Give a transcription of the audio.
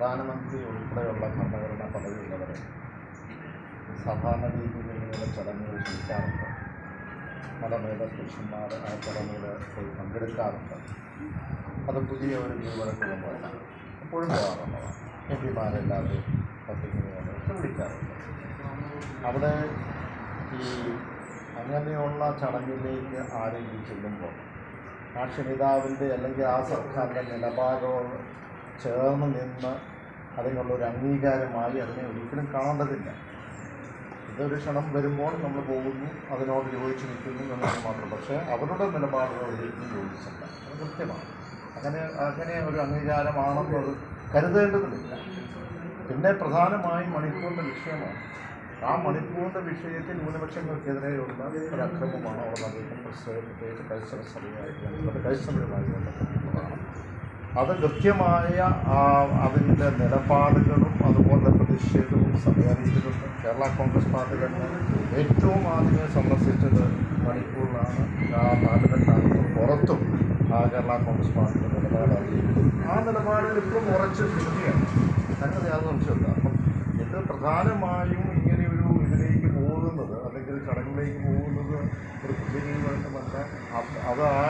പ്രധാനമന്ത്രി ഉൾപ്പെടെയുള്ള ഭരണഘടനാ പദവിയുള്ളവരെ സാധാരണ രീതിയിൽ ചടങ്ങുകൾ വിളിക്കാറുണ്ട്. പല പുരുഷന്മാർ ആ ചടങ്ങുകൾ പോയി പങ്കെടുക്കാറുണ്ട്. അത് പുതിയ ഒരു ജീവനക്കുള്ളതല്ല എപ്പോഴും പോകാറുള്ളതാണ്. എം പിമാരെല്ലാവരും പത്തിങ്ങനെയൊക്കെ വിളിക്കാറുണ്ട്. അവിടെ ഈ അങ്ങനെയുള്ള ചടങ്ങിലേക്ക് ആരെങ്കിലും ചെല്ലുമ്പോൾ ആ ക്ഷണിതാവിന്റെ അല്ലെങ്കിൽ ആ സർക്കാരിന്റെ നിലപാടോട് ചേർന്ന് നിന്ന് അതിനുള്ളൊരു അംഗീകാരമായി അതിനെ ഒരിക്കലും കാണേണ്ടതില്ല. ഇതൊരു ക്ഷണം വരുമ്പോൾ നമ്മൾ പോകുന്നു അതിനോട് യോജിച്ച് നിൽക്കുന്നു എന്നത് മാത്രം. പക്ഷേ അവരുടെ നിലപാടുകൾ ഒരിക്കലും യോജിച്ചല്ല. അത് കൃത്യമാണ്. അങ്ങനെ അങ്ങനെ ഒരു അംഗീകാരമാണെന്നത് കരുതേണ്ടതില്ല. പിന്നെ പ്രധാനമായും മണിപ്പൂരിന്റെ വിഷയമാണ്. ആ മണിപ്പൂരിന്റെ വിഷയത്തിൽ ന്യൂനപക്ഷങ്ങൾക്കെതിരെയുള്ള ഒരു അക്രമമാണ് അവിടെ നടക്കുന്നത് പ്രത്യേകിച്ച് ക്രൈസ്തവ സഭയായി ക്രൈസ്തവരുമായി ബന്ധപ്പെട്ടുള്ളതാണ് അത് കൃത്യമായ അതിന്റെ നിലപാടുകളും അതുപോലെ പ്രതിഷേധവും സമയറിയിച്ചിട്ടുണ്ട് കേരള കോൺഗ്രസ് പാർട്ടി തന്നെ ഏറ്റവും ആദ്യമേ സന്ദർശിച്ചത് മണിപ്പൂരിലാണ്. ആ പാർലമെന്റിനകത്തും പുറത്തും ആ കേരള കോൺഗ്രസ് പാർട്ടിയുടെ നിലപാട് ആ നിലപാടിൽ ഇപ്പോഴും ഉറച്ച് നിൽക്കുകയാണ്. സംഗതി യാതൊരു സംശയമില്ല അപ്പം ഇത് പ്രധാനമായും ഇങ്ങനെ ഒരു ഇതിലേക്ക് പോകുന്നത് അല്ലെങ്കിൽ ചടങ്ങിലേക്ക് പോകുന്നത് ഒരു പുതിയമായിട്ടുമല്ല അത് ആ